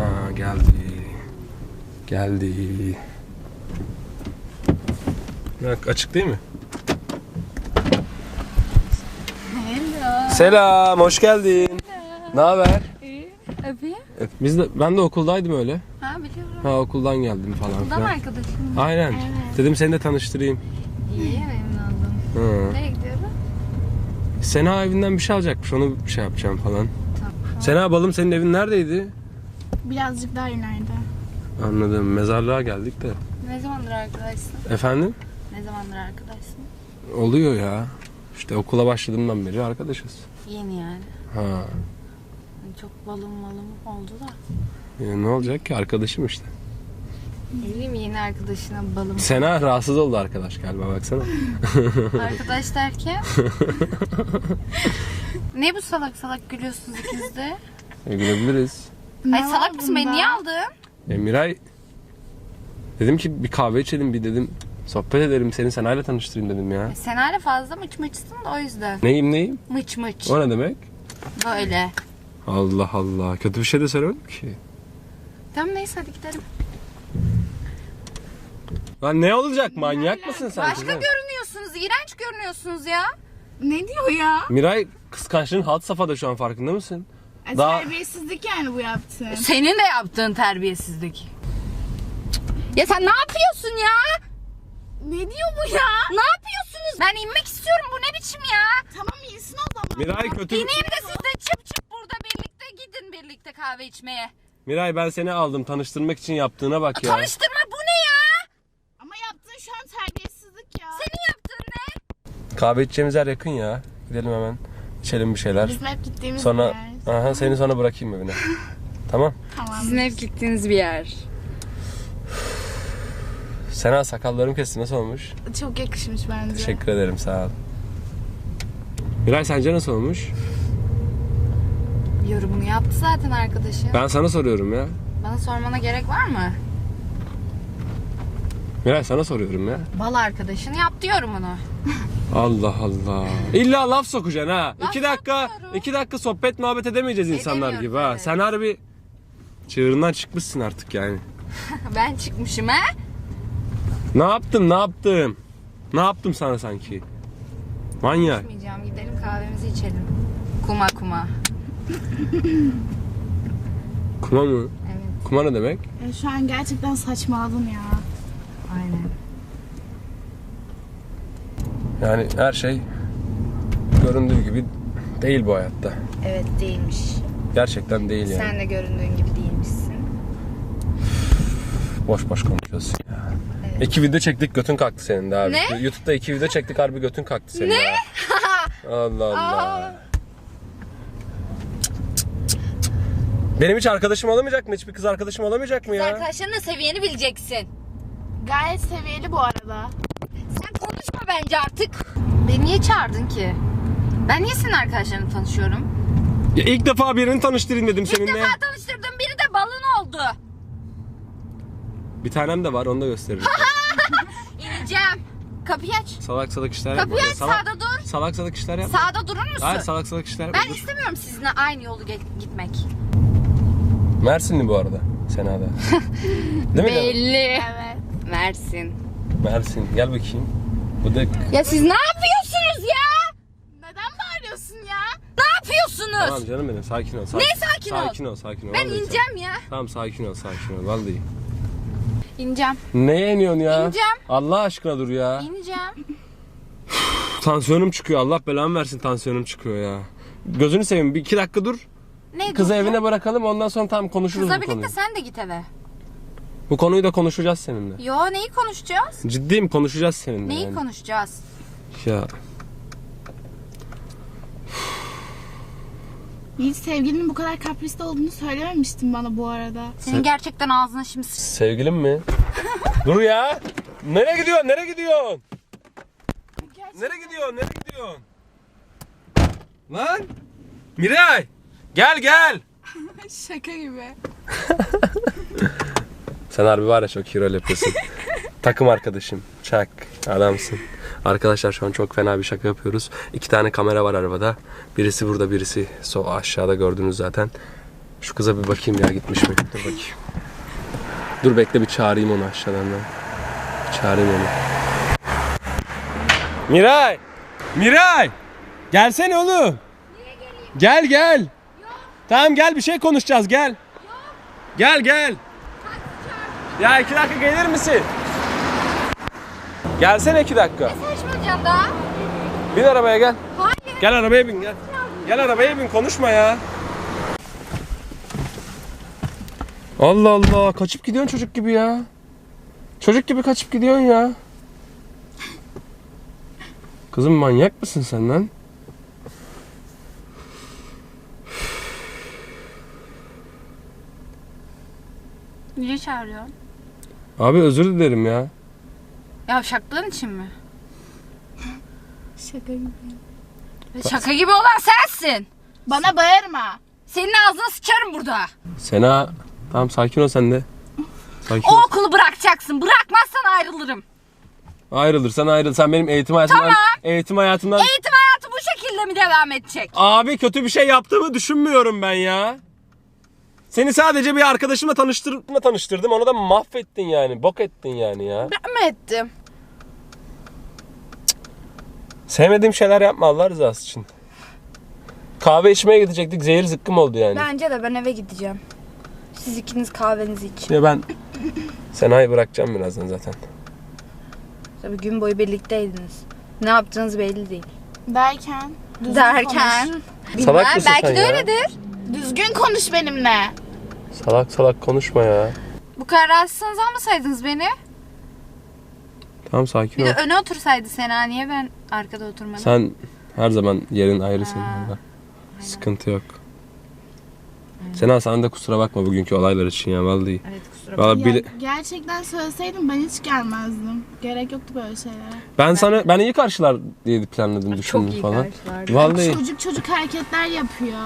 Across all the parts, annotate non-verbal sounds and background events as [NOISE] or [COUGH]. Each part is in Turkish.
Ha geldi. Geldi. Bak açık değil mi? Hello. Selam, hoş geldin. Ne haber? İyi. Öpeyim. Biz de ben de okuldaydım öyle. Ha biliyorum. Ha okuldan geldim falan Bundan filan. arkadaşım. Aynen. Evet. Dedim seni de tanıştırayım. İyi memnun oldum. Hı. Nereye gidiyorum? Sena evinden bir şey alacakmış. Onu şey yapacağım falan. Tamam. Sena balım senin evin neredeydi? Birazcık daha ileride. Anladım. Mezarlığa geldik de. Ne zamandır arkadaşsın? Efendim? Ne zamandır arkadaşsın? Oluyor ya. İşte okula başladığımdan beri arkadaşız. Yeni yani. Ha. Çok balım malım oldu da. Ya ne olacak ki arkadaşım işte. Ne bileyim yeni arkadaşına balım. Sena rahatsız oldu arkadaş galiba baksana. [LAUGHS] Arkadaş derken? [LAUGHS] ne bu salak salak gülüyorsunuz ikiniz de? E, gülebiliriz. Ay var salak mısın beni niye aldın? E, Miray dedim ki bir kahve içelim bir dedim. Sohbet ederim seni Sena'yla tanıştırayım dedim ya. E, Sen hala fazla mıç mıçsın da o yüzden. Neyim neyim? Mıç mıç. O ne demek? Böyle. Allah Allah. Kötü bir şey de söylemedim ki. Tamam neyse hadi gidelim. Lan ne olacak? Manyak mısın sen? Başka kızım? görünüyorsunuz. iğrenç görünüyorsunuz ya. Ne diyor ya? Miray kıskançlığın had safhada şu an farkında mısın? E, Daha- Terbiyesizlik yani bu yaptığın. Senin de yaptığın terbiyesizlik. Ya sen ne yapıyorsun ya? Ne diyor bu ya? Ne yapıyorsunuz? Ben inmek istiyorum. Bu ne biçim ya? Tamam iyisin o zaman. Miray kötü... İneyim de siz de çıp çıp burada birlikte gidin birlikte kahve içmeye. Miray ben seni aldım tanıştırmak için yaptığına bak ya. Tanıştırma bu ne ya? Ama yaptığın şu an terbiyesizlik ya. Senin yaptığın ne? Kahve içeceğimiz yer yakın ya. Gidelim hemen. İçelim bir şeyler. Bizim hep gittiğimiz Sonra yer. Aha seni sonra bırakayım evine. tamam. Tamam. Sizin hep gittiğiniz bir yer. Sena sakallarım kesti nasıl olmuş? Çok yakışmış bence. Teşekkür ederim sağ ol. Miray sence nasıl olmuş? Yorumunu yaptı zaten arkadaşım. Ben sana soruyorum ya. Bana sormana gerek var mı? Miray sana soruyorum ya. Bal arkadaşın yaptı yorumunu. [LAUGHS] Allah Allah. İlla laf sokacaksın ha. Laf iki dakika, sokmuyorum. iki dakika sohbet muhabbet edemeyeceğiz insanlar gibi ha. evet. Sen harbi çığırından çıkmışsın artık yani. [LAUGHS] ben çıkmışım ha? Ne yaptım ne yaptım? Ne yaptım sana sanki? Manyak. Çıkmayacağım. Gidelim kahvemizi içelim. Kuma kuma. Kuma mı? Evet. Kuma ne demek? E, şu an gerçekten saçmaladın ya. Aynen. Yani her şey göründüğü gibi değil bu hayatta. Evet değilmiş. Gerçekten değil yani. Sen de göründüğün gibi değilmişsin. Boş boş konuşuyorsun ya. Evet. İki video çektik götün kalktı senin de abi. Ne? YouTube'da iki video çektik harbi götün kalktı senin Ne? [LAUGHS] Allah Allah. Benim hiç arkadaşım olamayacak mı? Hiçbir kız arkadaşım olamayacak mı ya? Arkadaşlarının da seviyeni bileceksin. Gayet seviyeli bu arada. Konuşma bence artık. Beni niye çağırdın ki? Ben niye senin arkadaşlarınla tanışıyorum? Ya ilk defa birini tanıştırayım dedim İlk seninle. defa tanıştırdığım biri de balın oldu. Bir tanem de var onu da gösteririm. İneceğim. Kapıyı aç. salak salak işler yapma. Kapıyı aç salak, sağda dur. salak salak işler yapma. Sağda durur musun? Hayır salak salak işler yapma. Ben Dur. istemiyorum sizinle aynı yolu gitmek. Mersinli bu arada Sena'da. [LAUGHS] Değil mi? Belli. Evet. Mersin. Mersin. Gel bakayım. Bıdık. Ya siz ne yapıyorsunuz ya? Neden bağırıyorsun ya? Ne yapıyorsunuz? Tamam canım benim sakin ol. Sakin, Ne sakin ol? Sakin ol sakin ol. ben Vallahi ineceğim ya. Tamam sakin ol sakin ol vallahi. İneceğim. Neye iniyorsun ya? İneceğim. Allah aşkına dur ya. İneceğim. Tansiyonum çıkıyor. Allah belamı versin tansiyonum çıkıyor ya. Gözünü seveyim bir iki dakika dur. Ne Kızı evine bırakalım ondan sonra tam konuşuruz Kızla bu birlikte konuyu. sen de git eve. Bu konuyu da konuşacağız seninle. Yo neyi konuşacağız? Ciddiyim konuşacağız seninle. Neyi yani. konuşacağız? Ya Hiç sevgilinin bu kadar kaprisli olduğunu söylememiştin bana bu arada. Senin Sen- gerçekten ağzına şimdi s- sevgilim mi? [LAUGHS] dur ya. Nereye gidiyorsun? Nereye gidiyorsun? Nereye gidiyorsun? Nereye gidiyorsun? Lan! Miray! Gel gel! [LAUGHS] Şaka gibi. [LAUGHS] Sen harbi var ya çok hero yapıyorsun. [LAUGHS] Takım arkadaşım. Çak. Adamsın. Arkadaşlar şu an çok fena bir şaka yapıyoruz. İki tane kamera var arabada. Birisi burada birisi so aşağıda gördünüz zaten. Şu kıza bir bakayım ya gitmiş mi? Dur bakayım. Dur bekle bir çağırayım onu aşağıdan ben. Bir çağırayım onu. Miray! Miray! Gelsene oğlum. Gel gel. Tamam gel bir şey konuşacağız gel. Gel gel. Ya iki dakika gelir misin? Gelsene iki dakika. Konuşmayacağım daha. Bin arabaya gel. Hayır. Gel arabaya bin gel. Gel arabaya bin konuşma ya. Allah Allah kaçıp gidiyorsun çocuk gibi ya. Çocuk gibi kaçıp gidiyorsun ya. Kızım manyak mısın sen lan? Niye çağırıyorsun? Abi özür dilerim ya. Yavşaklığın için mi? Şaka gibi. Şaka gibi olan sensin. Bana bağırma. Senin ağzına sıçarım burada. Sena tamam sakin ol sen de. Sakin O ol. okulu bırakacaksın. Bırakmazsan ayrılırım. Ayrılırsan ayrıl. Sen benim eğitim hayatımdan Tamam. eğitim hayatımdan Eğitim hayatı bu şekilde mi devam edecek? Abi kötü bir şey yaptığımı düşünmüyorum ben ya. Seni sadece bir arkadaşımla tanıştırma tanıştırdım. Onu da mahvettin yani. Bok ettin yani ya. Ben mi ettim? Sevmediğim şeyler yapma Allah rızası için. Kahve içmeye gidecektik. Zehir zıkkım oldu yani. Bence de ben eve gideceğim. Siz ikiniz kahvenizi için. Ya ben Sena'yı bırakacağım birazdan zaten. Tabii gün boyu birlikteydiniz. Ne yaptığınız belli değil. Derken. Düzgün Derken. Bilmem, Salak mısın belki sen de ya? öyledir. Düzgün konuş benimle. Salak salak konuşma ya. Bu kadar rahatsızsanız almasaydınız beni. Tamam sakin Bir ol. de öne otursaydı Sena. Niye ben arkada oturmadım? Sen her zaman yerin ayrı senin orada. Sıkıntı yok. Sena sen de kusura bakma bugünkü olaylar için ya vallahi. Evet kusura bakma. Vallahi Ya, bile- gerçekten söyleseydin ben hiç gelmezdim. Gerek yoktu böyle şeylere. ben sana ben iyi karşılar diye planladım Çok düşündüm iyi falan. karşılardı. Vallahi Çocuk çocuk hareketler yapıyor.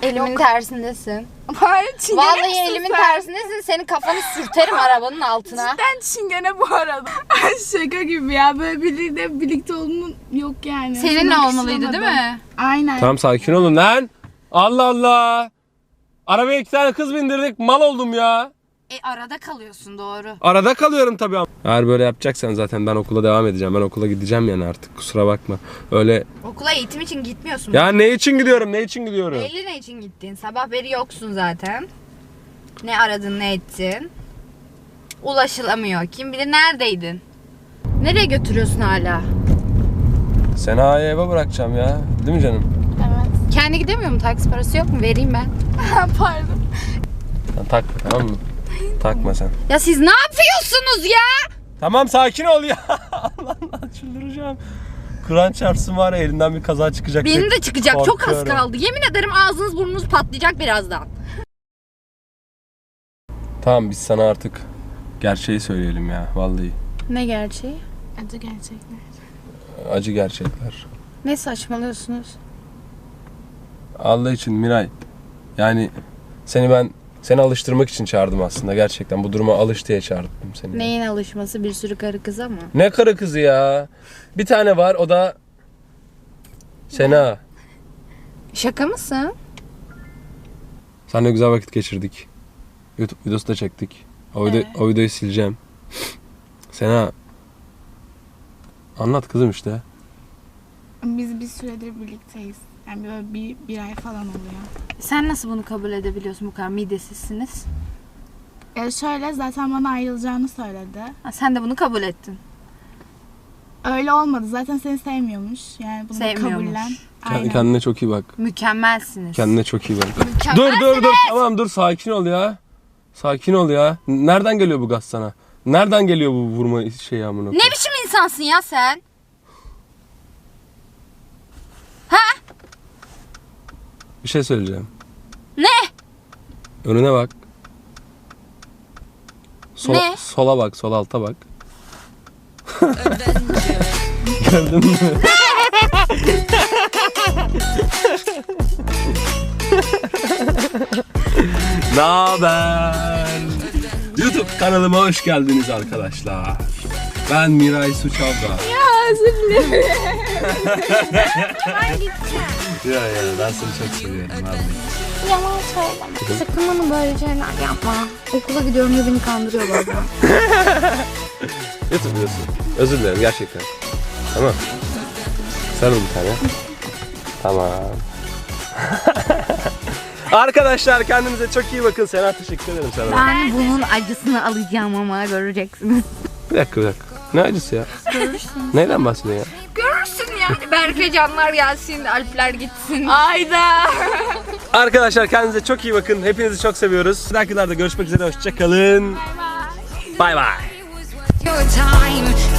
[LAUGHS] Elimin tersindesin. Hayır çingene Vallahi elimin tersindesin. Senin kafanı sürterim arabanın altına. Ben çingene bu arada. [LAUGHS] Ay şaka gibi ya. Böyle biriyle birlikte olduğun yok yani. Seninle Sana olmalıydı değil mi? Aynen. Tamam sakin olun lan. Allah Allah. Arabaya iki tane kız bindirdik. Mal oldum ya. E arada kalıyorsun doğru. Arada kalıyorum tabii. ama. Eğer böyle yapacaksan zaten ben okula devam edeceğim. Ben okula gideceğim yani artık. Kusura bakma. Öyle. Okula eğitim için gitmiyorsun. Ya ne için gidiyorum? Ne için gidiyorum? Belli ne için gittin? Sabah beri yoksun zaten. Ne aradın ne ettin? Ulaşılamıyor. Kim bilir neredeydin? Nereye götürüyorsun hala? Sena'yı eve bırakacağım ya. Değil mi canım? Evet. Kendi gidemiyor mu? Taksi parası yok mu? Vereyim ben. [LAUGHS] Pardon. Sen takma tamam mı? Takma sen. Ya siz ne yapıyorsunuz ya? Tamam sakin ol ya. [LAUGHS] Allah'ım çıldıracağım. Kur'an çarpsın var ya elinden bir kaza çıkacak. Benim de çıkacak. Çok az korkuyorum. kaldı. Yemin ederim ağzınız burnunuz patlayacak birazdan. Tamam biz sana artık gerçeği söyleyelim ya vallahi. Ne gerçeği? Acı gerçekler. Acı gerçekler. Ne saçmalıyorsunuz? Allah için Miray. Yani seni ben seni alıştırmak için çağırdım aslında gerçekten. Bu duruma alış diye çağırdım seni. Neyin alışması? Bir sürü karı kıza mı? Ne karı kızı ya? Bir tane var o da Sena. Şaka mısın? Seninle güzel vakit geçirdik. YouTube videosu da çektik. O, video, o videoyu sileceğim. Sena. Anlat kızım işte. Biz bir süredir birlikteyiz. Yani böyle bir, bir ay falan oluyor. Sen nasıl bunu kabul edebiliyorsun bu kadar midesizsiniz? E şöyle zaten bana ayrılacağını söyledi. Ha, sen de bunu kabul ettin. Öyle olmadı. Zaten seni sevmiyormuş. Yani bunu Sevmiyormuş. kabullen. Aynen. Kendine çok iyi bak. Mükemmelsiniz. Kendine çok iyi bak. Mükemmelsiniz. Dur dur dur. Tamam dur sakin ol ya. Sakin ol ya. Nereden geliyor bu gaz sana? Nereden geliyor bu vurma şeyi amına? Ne biçim insansın ya sen? Ha? Bir şey söyleyeceğim. Ne? Önüne bak. Sola, Ne? Sola bak, sol alta bak. [LAUGHS] Gördün mü? [LAUGHS] ne haber? YouTube kanalıma hoş geldiniz arkadaşlar. Ben Miray Suçavda. Ya özür dilerim. [LAUGHS] Ya ya ben seni çok seviyorum abi. Yalan söyleme. Sakın bana böyle şeyler yapma. Okula gidiyorum ve beni kandırıyor bazen. Videosu. [LAUGHS] Özür dilerim gerçekten. Tamam. Sarıl bir tane. Tamam. [LAUGHS] Arkadaşlar kendinize çok iyi bakın. Sena teşekkür ederim sana. Ben bunun acısını alacağım ama göreceksiniz. Bir dakika bir dakika. Ne acısı ya? Neyden bahsediyorsun ya? Görürsün Berke canlar gelsin, Alpler gitsin. Ayda. Arkadaşlar kendinize çok iyi bakın. Hepinizi çok seviyoruz. Bir dakikalarda görüşmek üzere. Hoşçakalın. Bay bay. your time